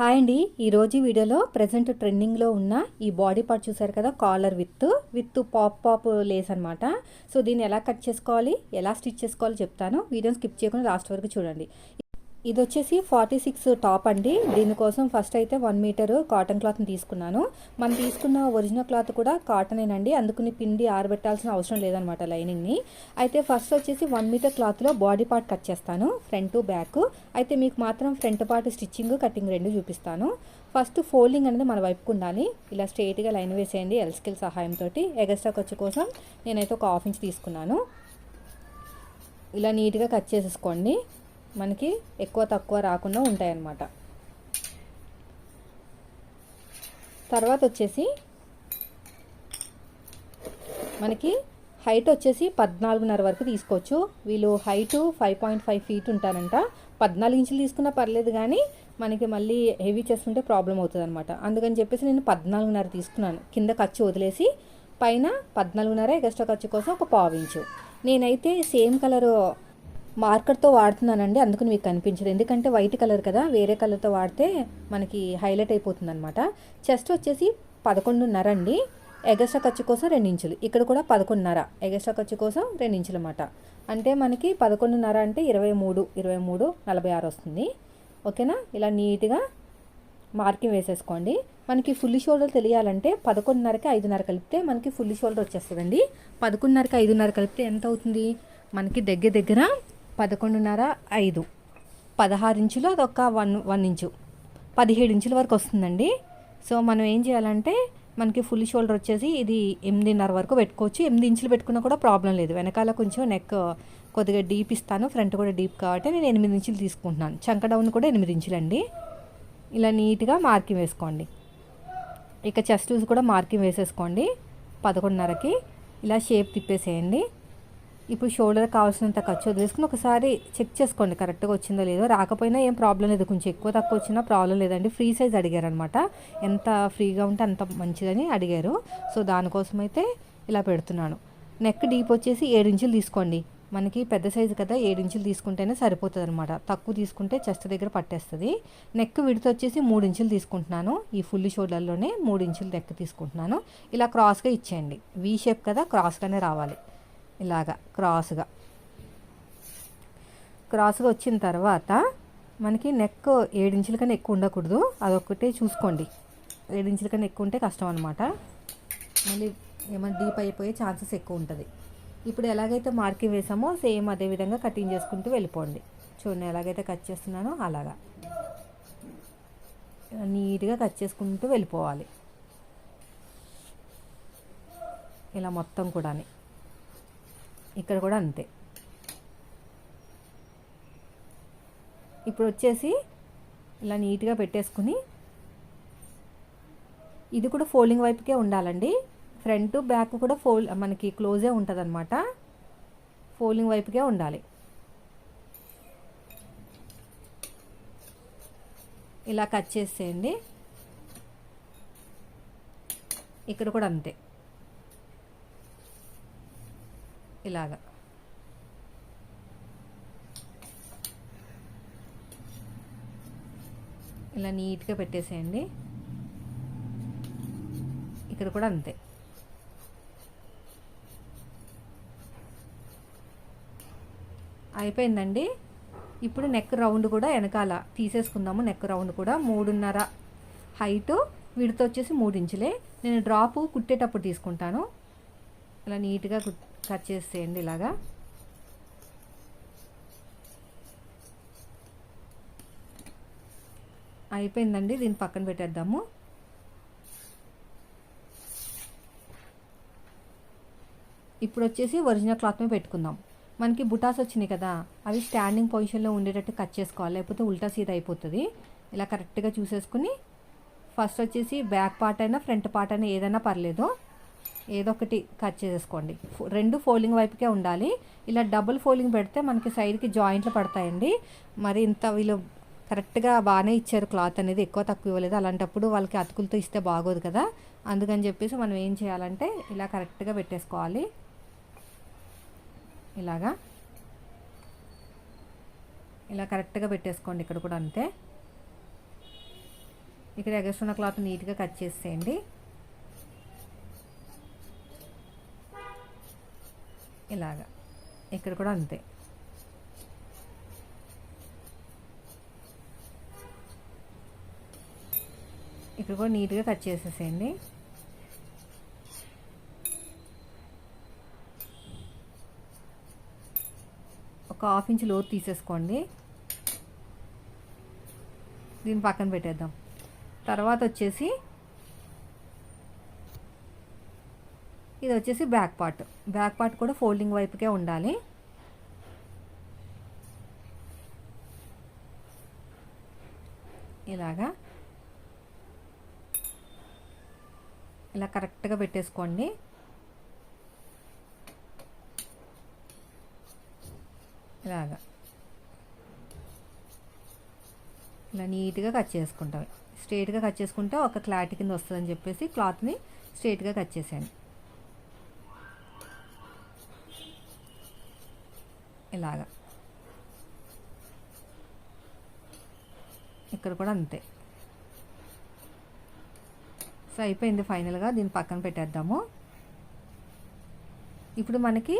Hi అండి. ఈరోజు వీడియోలో ప్రజెంట్ ట్రెండింగ్లో ఉన్న ఈ బాడీ పార్ట్ చూసారు కదా collar with with pop pop laces అనమాట సో దీన్ని ఎలా కట్ చేసుకోవాలి ఎలా స్టిచ్ చేసుకోవాలి చెప్తాను. వీడియోని స్కిప్ చేయకుండా లాస్ట్ వరకు చూడండి. ఇది వచ్చేసి ఫార్టీ సిక్స్ టాప్ అండి. దీనికోసం ఫస్ట్ అయితే వన్ మీటర్ కాటన్ క్లాత్ని తీసుకున్నాను. మనం తీసుకున్న ఒరిజినల్ క్లాత్ కూడా కాటనేనండి. అందుకని పిండి ఆరబెట్టాల్సిన అవసరం లేదనమాట లైనింగ్ని. అయితే ఫస్ట్ వచ్చేసి వన్ మీటర్ క్లాత్లో బాడీ పార్ట్ కట్ చేస్తాను ఫ్రంట్ బ్యాక్. అయితే మీకు మాత్రం ఫ్రంట్ పార్ట్ స్టిచ్చింగ్ కటింగ్ రెండు చూపిస్తాను. ఫస్ట్ ఫోల్డింగ్ అనేది మన వైపుకు ఉండాలి. ఇలా స్ట్రైట్గా లైన్ వేసేయండి ఎల్స్కిల్ సహాయంతో ఎగస్ట్రా ఖర్చు కోసం నేనైతే ఒక హాఫ్ ఇంచ్ తీసుకున్నాను. ఇలా నీట్గా కట్ చేసేసుకోండి. మనకి ఎక్కువ తక్కువ రాకుండా ఉంటాయన్నమాట. తర్వాత వచ్చేసి మనకి హైట్ వచ్చేసి పద్నాలుగున్నర వరకు తీసుకోవచ్చు. వీళ్ళు height five point five feet ఉంటారంట. పద్నాలుగు ఇంచులు తీసుకున్నా పర్లేదు కానీ మనకి మళ్ళీ హెవీ చేస్తుంటే ప్రాబ్లం అవుతుంది అనమాట అందుకని చెప్పేసి నేను పద్నాలుగున్నర తీసుకున్నాను. కింద ఖర్చు వదిలేసి పైన పద్నాలుగున్నర ఎక్స్ట్రా ఖర్చు కోసం ఒక పావు ఇంచు. నేనైతే సేమ్ కలర్ మార్కర్తో వాడుతున్నానండి అందుకని మీకు కనిపించదు. ఎందుకంటే వైట్ కలర్ కదా వేరే కలర్తో వాడితే మనకి హైలైట్ అయిపోతుంది అనమాట చెస్ట్ వచ్చేసి పదకొండున్నర అండి. ఎగస్ట్రా ఖర్చు కోసం రెండు ఇంచులు. ఇక్కడ కూడా పదకొండున్నర. ఎగస్ట్రా ఖర్చు కోసం రెండు అనమాట అంటే మనకి పదకొండున్నర అంటే ఇరవై మూడు ఇరవై మూడు నలభై ఆరు వస్తుంది. ఓకేనా? ఇలా నీట్గా మార్కింగ్ వేసేసుకోండి. మనకి ఫుల్ షోల్డర్ తెలియాలంటే పదకొండున్నరకి ఐదున్నర కలిపితే మనకి ఫుల్ షోల్డర్ వచ్చేస్తుందండి. పదకొండున్నరకి ఐదున్నర కలిపితే ఎంత అవుతుంది? మనకి దగ్గర దగ్గర పదకొండున్నర ఐదు. పదహారు ఇంచులు అదొక వన్ వన్ ఇంచు. పదిహేడు ఇంచుల వరకు వస్తుందండి. సో మనం ఏం చేయాలంటే మనకి ఫుల్ షోల్డర్ వచ్చేసి ఇది ఎనిమిదిన్నర వరకు పెట్టుకోవచ్చు. ఎనిమిది ఇంచులు పెట్టుకున్నా కూడా ప్రాబ్లం లేదు. వెనకాల కొంచెం నెక్ కొద్దిగా డీప్ ఇస్తాను. ఫ్రంట్ కూడా డీప్ కాబట్టి నేను ఎనిమిది ఇంచులు తీసుకుంటున్నాను. చంక డౌన్ కూడా ఎనిమిది ఇంచులండి. ఇలా నీట్గా మార్కింగ్ వేసుకోండి. ఇక చెస్ట్ కూడా మార్కింగ్ వేసేసుకోండి. పదకొండున్నరకి ఇలా షేప్ తిప్పేసేయండి. ఇప్పుడు షోల్డర్ కావాల్సినంత ఖర్చు వదిలేసుకుని ఒకసారి చెక్ చేసుకోండి కరెక్ట్గా వచ్చిందో లేదో. రాకపోయినా ఏం ప్రాబ్లం లేదు. కొంచెం ఎక్కువ తక్కువ వచ్చినా ప్రాబ్లం లేదండి. ఫ్రీ సైజ్ అడిగారనమాట. ఎంత ఫ్రీగా ఉంటే అంత మంచిదని అడిగారు. సో దానికోసం అయితే ఇలా పెడుతున్నాను. నెక్ డీప్ వచ్చేసి ఇంచులు తీసుకోండి. మనకి పెద్ద సైజు కదా ఇంచులు తీసుకుంటేనే సరిపోతుంది అనమాట తక్కువ తీసుకుంటే చెస్ట్ దగ్గర పట్టేస్తుంది. నెక్ విడత వచ్చేసి ఇంచులు తీసుకుంటున్నాను. ఈ ఫుల్ షోల్డర్లోనే ఇంచులు నెక్ తీసుకుంటున్నాను. ఇలా క్రాస్గా ఇచ్చేయండి. వీ షేప్ కదా క్రాస్గానే రావాలి. ఇలాగా క్రాస్గా. క్రాస్గా వచ్చిన తర్వాత మనకి నెక్ ఏడించుల కన్నా ఎక్కువ ఉండకూడదు. అదొకటే చూసుకోండి. ఏడించుల కన్నా ఎక్కువ ఉంటే కష్టం అనమాట మళ్ళీ ఏమైనా డీప్ అయిపోయే ఛాన్సెస్ ఎక్కువ ఉంటుంది. ఇప్పుడు ఎలాగైతే మార్కింగ్ వేసామో సేమ్ అదే విధంగా కటింగ్ చేసుకుంటూ వెళ్ళిపోండి. చూడండి ఎలాగైతే కట్ చేస్తున్నానో అలాగా. నీట్గా కట్ చేసుకుంటూ వెళ్ళిపోవాలి. ఇలా మొత్తం కూడా ఇక్కడ కూడా అంతే. ఇప్పుడు వచ్చేసి ఇలా నీట్గా పెట్టేసుకుని ఇది కూడా ఫోల్డింగ్ వైపుకే ఉండాలండి. ఫ్రంట్ బ్యాక్ కూడా ఫోల్ మనకి క్లోజే ఉంటుంది అనమాట ఫోల్డింగ్ వైపుకే ఉండాలి. ఇలా కట్ చేసేయండి. ఇక్కడ కూడా అంతే. ఇలాగా. ఇలా నీట్గా పెట్టేసేయండి. ఇక్కడ కూడా అంతే. అయిపోయిందండి. ఇప్పుడు నెక్ రౌండ్ కూడా వెనకాల తీసేసుకుందాము. నెక్ రౌండ్ కూడా మూడున్నర హైటు విడత వచ్చేసి మూడు ఇంచులే. నేను డ్రాపు కుట్టేటప్పుడు తీసుకుంటాను. ఇలా నీట్గా కట్ చేసేయండి ఇలాగా. అయిపోయిందండి దీన్ని పక్కన పెట్టేద్దాము. ఇప్పుడు వచ్చేసి ఒరిజినల్ క్లాత్ మీద పెట్టుకుందాం. మనకి బుటాస్ వచ్చినాయి కదా అవి స్టాండింగ్ పొజిషన్లో ఉండేటట్టు కట్ చేసుకోవాలి. లేకపోతే ఉల్టా సీట్ అయిపోతుంది. ఇలా కరెక్ట్గా చూసేసుకుని ఫస్ట్ వచ్చేసి బ్యాక్ పార్ట్ అయినా ఫ్రంట్ పార్ట్ అయినా ఏదైనా పర్లేదు. ఏదో ఒకటి కట్ చేసేసుకోండి రెండు ఫోల్డింగ్ వైపుకే ఉండాలి. ఇలా డబుల్ ఫోల్డింగ్ పెడితే మనకి సైడ్కి జాయింట్లు పడతాయండి. మరి ఇంత వీళ్ళు కరెక్ట్గా బాగానే ఇచ్చారు క్లాత్ అనేది ఎక్కువ తక్కువ ఇవ్వలేదు. అలాంటప్పుడు వాళ్ళకి అతుకులతో ఇస్తే బాగోదు కదా. అందుకని చెప్పేసి మనం ఏం చేయాలంటే ఇలా కరెక్ట్గా పెట్టేసుకోవాలి. ఇలాగా. ఇలా కరెక్ట్గా పెట్టేసుకోండి ఇక్కడ కూడా అంతే. ఇక్కడ ఎగస్తున్న క్లాత్ నీట్గా కట్ చేసేయండి. ఇలాగా. ఇక్కడ కూడా అంతే. ఇక్కడ కూడా నీట్గా కట్ చేసేసేయండి. ఒక హాఫ్ ఇంచ్ లోతు తీసేసుకోండి. దీన్ని పక్కన పెట్టేద్దాం. తర్వాత వచ్చేసి ఇది వచ్చేసి బ్యాక్ పార్ట్. బ్యాక్ పార్ట్ కూడా ఫోల్డింగ్ వైపుకే ఉండాలి. ఇలాగా. ఇలా కరెక్ట్గా పెట్టేసుకోండి. ఇలాగా. ఇలా నీట్గా కట్ చేసుకుంటాం. స్ట్రేట్గా కట్ చేసుకుంటే ఒక క్లారిటీ కింద వస్తుందని చెప్పేసి క్లాత్ని స్ట్రైట్గా కట్ చేసాను ఇలాగా ఇక్కడ కూడా అంతే. సో అయిపోయింది ఫైనల్గా. దీన్ని పక్కన పెట్టేద్దాము. ఇప్పుడు మనకి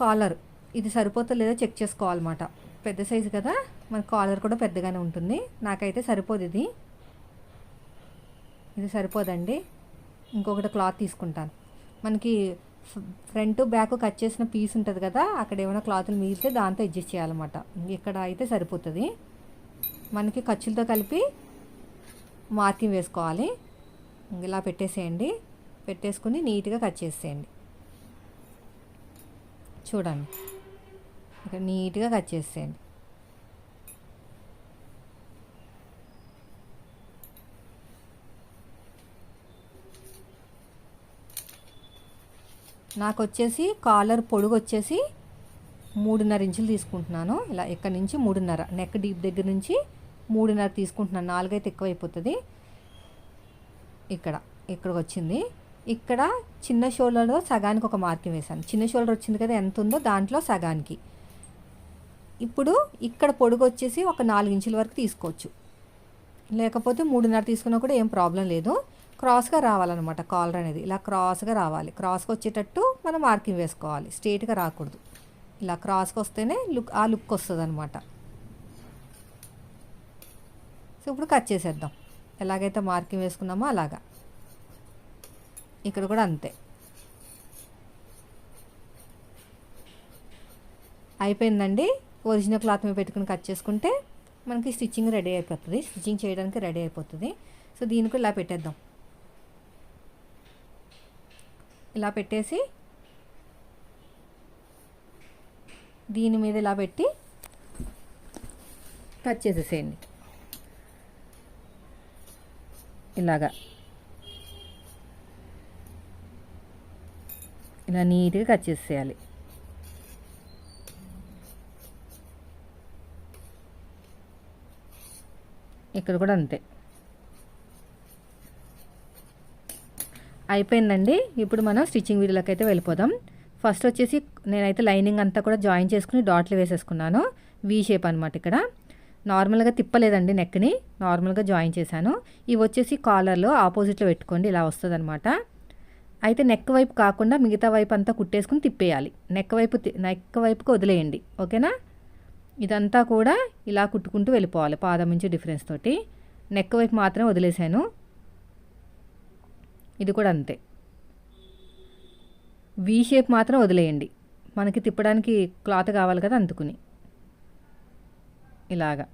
కాలర్. ఇది సరిపోతుందో లేదో చెక్ చేసుకోవాలన్నమాట. పెద్ద సైజు కదా? మన కాలర్ కూడా పెద్దగానే ఉంటుంది. నాకైతే సరిపోదు ఇది. ఇది సరిపోదండి. ఇంకొకటి క్లాత్ తీసుకుంటాను. మనకి ఫ్రంట్ బ్యాక్ కట్ చేసిన పీస్ ఉంటుంది కదా అక్కడ ఏమైనా క్లాతులు మిగిలితే దాంతో అడ్జస్ట్ చేయాలన్నమాట. ఇక్కడ అయితే సరిపోతుంది. మనకి ఖర్చులతో కలిపి మార్కింగ్ వేసుకోవాలి. ఇలా పెట్టేసేయండి. పెట్టేసుకుని నీట్గా కట్ చేసేయండి. చూడండి. ఇక్కడ నీట్గా కట్ చేసేయండి. నాకు వచ్చేసి కాలర్ పొడుగు వచ్చేసి మూడున్నర ఇంచులు తీసుకుంటున్నాను. ఇలా ఇక్కడ నుంచి మూడున్నర నెక్ డీప్ దగ్గర నుంచి మూడున్నర తీసుకుంటున్నాను. నాలుగైతే ఎక్కువ అయిపోతుంది ఇక్కడ ఇక్కడికి వచ్చింది ఇక్కడ చిన్న షోల్డర్లో సగానికి ఒక మార్కింగ్ వేశాను. చిన్న షోల్డర్ వచ్చింది కదా ఎంత ఉందో దాంట్లో సగానికి. ఇప్పుడు ఇక్కడ పొడుగు వచ్చేసి ఒక నాలుగు ఇంచుల వరకు తీసుకోవచ్చు. లేకపోతే మూడున్నర తీసుకున్నా కూడా ఏం ప్రాబ్లం లేదు. క్రాస్గా రావాలన్నమాట కాలర్ అనేది. ఇలా క్రాస్గా రావాలి. క్రాస్గా వచ్చేటట్టు మనం మార్కింగ్ వేసుకోవాలి. స్ట్రేట్గా రాకూడదు. ఇలా క్రాస్కి వస్తేనే లుక్ ఆ లుక్ వస్తుంది అనమాట సో ఇప్పుడు కట్ చేసేద్దాం. ఎలాగైతే మార్కింగ్ వేసుకున్నామో అలాగా. ఇక్కడ కూడా అంతే. అయిపోయిందండి. ఒరిజినల్ క్లాత్ మీద పెట్టుకుని కట్ చేసుకుంటే మనకి స్టిచ్చింగ్ రెడీ అయిపోతుంది. స్టిచ్చింగ్ చేయడానికి రెడీ అయిపోతుంది. సో దీనికి ఇలా పెట్టేద్దాం. ఇలా పెట్టేసి దీని మీద ఇలా పెట్టి కట్ చేసేసేయండి. ఇలాగా. ఇలా నీట్గా కట్ చేసేయాలి. ఇక్కడ కూడా అంతే. అయిపోయిందండి. ఇప్పుడు మనం స్టిచ్చింగ్ వీడియోలోకి అయితే వెళ్ళిపోదాం. ఫస్ట్ వచ్చేసి నేనైతే లైనింగ్ అంతా కూడా జాయిన్ చేసుకుని డాట్లు వేసేసుకున్నాను. వీ షేప్ అనమాట ఇక్కడ. నార్మల్గా తిప్పలేదండి నెక్ని. నార్మల్గా జాయిన్ చేశాను. ఇవి వచ్చేసి కాలర్లో ఆపోజిట్లో పెట్టుకోండి ఇలా వస్తుంది అనమాట అయితే నెక్ వైపు కాకుండా మిగతా వైపు అంతా కుట్టేసుకుని తిప్పేయాలి. నెక్ వైపు నెక్ వైపుకి వదిలేయండి. ఓకేనా? ఇదంతా కూడా ఇలా కుట్టుకుంటూ వెళ్ళిపోవాలి పాదం నుంచి డిఫరెన్స్ తోటి. నెక్ వైపు మాత్రం వదిలేసాను. ఇది కూడా అంతే. వీ షేప్ మాత్రం వదిలేయండి. మనకి తిప్పడానికి క్లాత్ కావాలి కదా అందుకుని. ఇలాగా.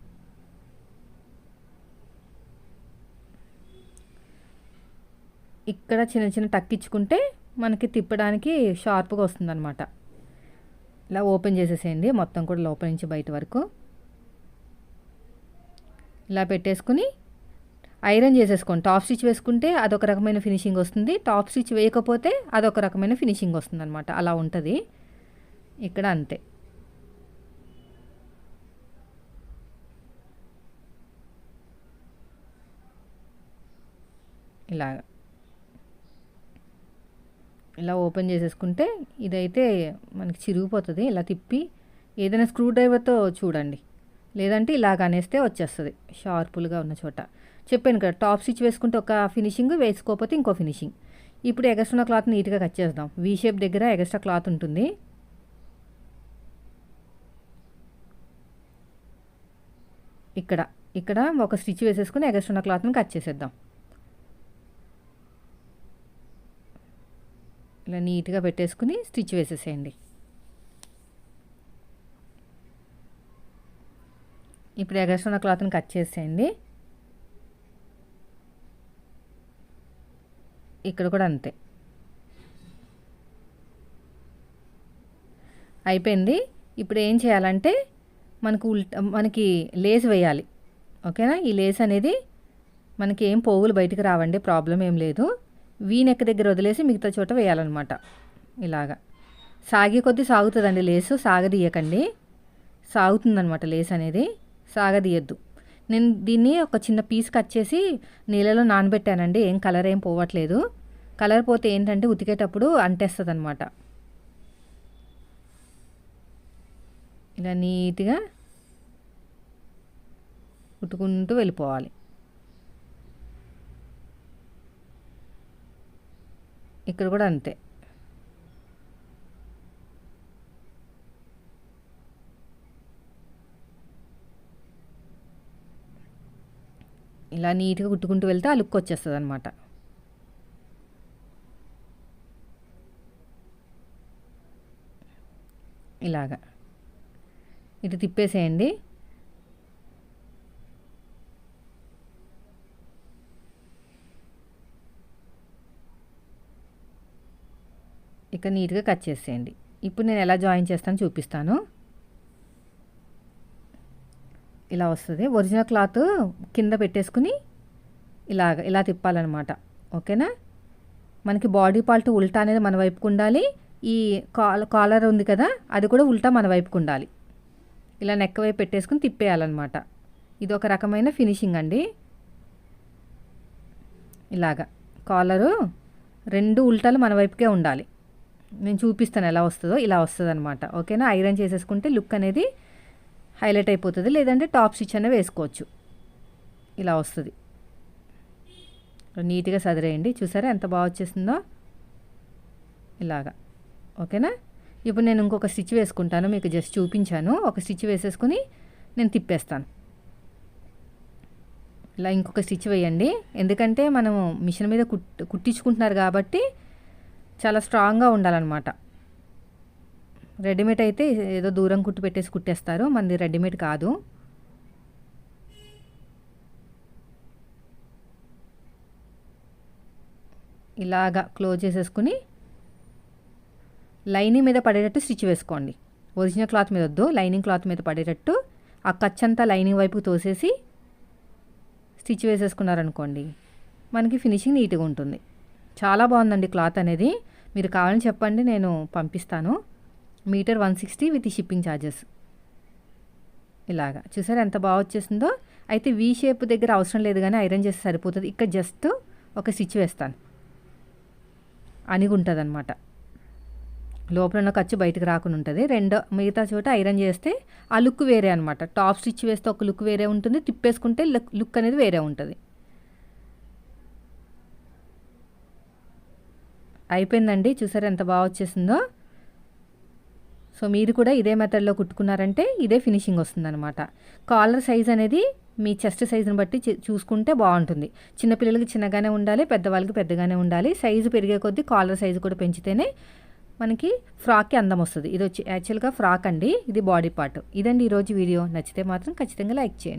ఇక్కడ చిన్న చిన్న టక్ ఇచ్చుకుంటే మనకి తిప్పడానికి షార్ప్గా వస్తుందన్నమాట. ఇలా ఓపెన్ చేసేసేయండి. మొత్తం కూడా లోపల నుంచి బయట వరకు. ఇలా పెట్టేసుకుని ఐరన్ చేసేసుకోండి. టాప్ స్టిచ్ వేసుకుంటే అదొక రకమైన ఫినిషింగ్ వస్తుంది. టాప్ స్టిచ్ వేయకపోతే అదొక రకమైన ఫినిషింగ్ వస్తుంది అనమాట అలా ఉంటుంది. ఇక్కడ అంతే. ఇలాగ ఇలా ఓపెన్ చేసేసుకుంటే ఇదైతే మనకి చిరిగిపోతుంది. ఇలా తిప్పి ఏదైనా స్క్రూ డ్రైవర్తో చూడండి. లేదంటే ఇలాగ అనేస్తే వచ్చేస్తుంది. షార్పుల్గా ఉన్న చోట. చెప్పాను కదా టాప్ స్టిచ్ వేసుకుంటే ఒక ఫినిషింగ్ వేసుకోకపోతే ఇంకో ఫినిషింగ్. ఇప్పుడు ఎగస్ట్రా క్లాత్ నీట్గా కట్ చేద్దాం. వీ షేప్ దగ్గర ఎగస్ట్రా క్లాత్ ఉంటుంది. ఇక్కడ ఇక్కడ ఒక స్టిచ్ వేసేసుకుని ఎగస్ట్రా క్లాత్ని కట్ చేసేద్దాం. ఇలా నీట్గా పెట్టేసుకుని స్టిచ్ వేసేసేయండి. ఇప్పుడు ఎగస్ట్రా క్లాత్ని కట్ చేసేయండి. ఇక్కడ కూడా అంతే. అయిపోయింది. ఇప్పుడు ఏం చేయాలంటే మనకు ఉల్ట మనకి లేస్ వేయాలి. ఓకేనా? ఈ లేస్ అనేది మనకి ఏం పోగులు బయటకు రావండి ప్రాబ్లం ఏం లేదు. వీ నెక్ దగ్గర వదిలేసి మిగతా చోట వేయాలన్నమాట. ఇలాగా. సాగే కొద్దీ సాగుతుందండి లేసు సాగదీయకండి. సాగుతుందనమాట లేస్ అనేది. సాగదీయద్దు. నేను దీన్ని ఒక చిన్న పీస్ కట్ చేసి నీళ్ళలో నానబెట్టానండి. ఏం కలర్ ఏం పోవట్లేదు. కలర్ పోతే ఏంటంటే ఉతికేటప్పుడు అంటేస్తుంది అనమాట ఇలా నీట్గా ఉట్టుకుంటూ వెళ్ళిపోవాలి. ఇక్కడ కూడా అంతే. ఇలా నీట్గా కుట్టుకుంటూ వెళ్తే ఆ లుక్ వచ్చేస్తుంది అనమాట ఇలాగా. ఇటు తిప్పేసేయండి. ఇక నీట్గా కట్ చేసేయండి. ఇప్పుడు నేను ఎలా జాయిన్ చేస్తాను చూపిస్తాను. ఇలా వస్తుంది. ఒరిజినల్ క్లాత్ కింద పెట్టేసుకుని ఇలాగ ఇలా తిప్పాలన్నమాట. ఓకేనా? మనకి బాడీ పార్ట్ ఉల్టా అనేది మన వైపుకు ఉండాలి. ఈ కాలర్ ఉంది కదా అది కూడా ఉల్టా మన వైపుకు ఉండాలి. ఇలా నెక్క వైపు పెట్టేసుకుని తిప్పేయాలన్నమాట. ఇది ఒక రకమైన ఫినిషింగ్ అండి. ఇలాగా. కాలరు రెండు ఉల్టాలు మన వైపుకే ఉండాలి. నేను చూపిస్తాను ఎలా వస్తుందో ఇలా వస్తుంది అనమాట ఓకేనా? ఐరన్ చేసేసుకుంటే లుక్ అనేది హైలైట్ అయిపోతుంది. లేదంటే టాప్ స్టిచ్ అనేది వేసుకోవచ్చు. ఇలా వస్తుంది. నీట్గా సదిరేయండి. చూసారా ఎంత బాగా వచ్చేసిందో? ఇలాగా. ఓకేనా? ఇప్పుడు నేను ఇంకొక స్టిచ్ వేసుకుంటాను. మీకు జస్ట్ చూపించాను. ఒక స్టిచ్ వేసేసుకుని నేను తిప్పేస్తాను. ఇలా ఇంకొక స్టిచ్ వేయండి. ఎందుకంటే మనము మిషన్ మీద కుట్ కుట్టించుకుంటున్నారు కాబట్టి చాలా స్ట్రాంగ్గా ఉండాలన్నమాట. రెడీమేడ్ అయితే ఏదో దూరం కుట్టు పెట్టేసి కుట్టేస్తారు. మనది రెడీమేడ్ కాదు. ఇలాగా క్లోజ్ చేసేసుకుని లైనింగ్ మీద పడేటట్టు స్టిచ్ వేసుకోండి. ఒరిజినల్ క్లాత్ మీద వద్దు. లైనింగ్ క్లాత్ మీద పడేటట్టు ఆ కచ్చంతా లైనింగ్ వైపు తోసేసి స్టిచ్ వేసేసుకున్నారనుకోండి మనకి ఫినిషింగ్ నీట్గా ఉంటుంది. చాలా బాగుందండి క్లాత్ అనేది. మీరు కావాలని చెప్పండి నేను పంపిస్తాను. Metre one sixty with shipping charges ఇలాగా. చూసారు ఎంత బాగా వచ్చేసిందో? అయితే వీ షేప్ దగ్గర అవసరం లేదు కానీ ఐరన్ చేస్తే సరిపోతుంది. ఇక్కడ జస్ట్ ఒక స్టిచ్ వేస్తాను. అనిగుంటుంది అనమాట లోపల ఉన్న ఖర్చు బయటకు రాకుండా ఉంటుంది. రెండో మిగతా చోట ఐరన్ చేస్తే ఆ లుక్ వేరే అనమాట టాప్ స్టిచ్ వేస్తే ఒక లుక్ వేరే ఉంటుంది. తిప్పేసుకుంటే లుక్ లుక్ అనేది వేరే ఉంటుంది. అయిపోయిందండి. చూసారు ఎంత బాగా వచ్చేసిందో? సో మీరు కూడా ఇదే మెథడ్లో కుట్టుకున్నారంటే ఇదే ఫినిషింగ్ వస్తుందనమాట కాలర్ సైజ్ అనేది మీ చెస్ట్ సైజుని బట్టి చూసుకుంటే బాగుంటుంది. చిన్నపిల్లలకి చిన్నగానే ఉండాలి పెద్దవాళ్ళకి పెద్దగానే ఉండాలి. సైజు పెరిగే కొద్దీ కాలర్ సైజు కూడా పెంచితేనే మనకి ఫ్రాక్కి అందం వస్తుంది. ఇది వచ్చి యాక్చువల్గా ఫ్రాక్ అండి ఇది బాడీ పార్ట్. ఇదండి ఈరోజు వీడియో. నచ్చితే మాత్రం ఖచ్చితంగా లైక్ చేయండి.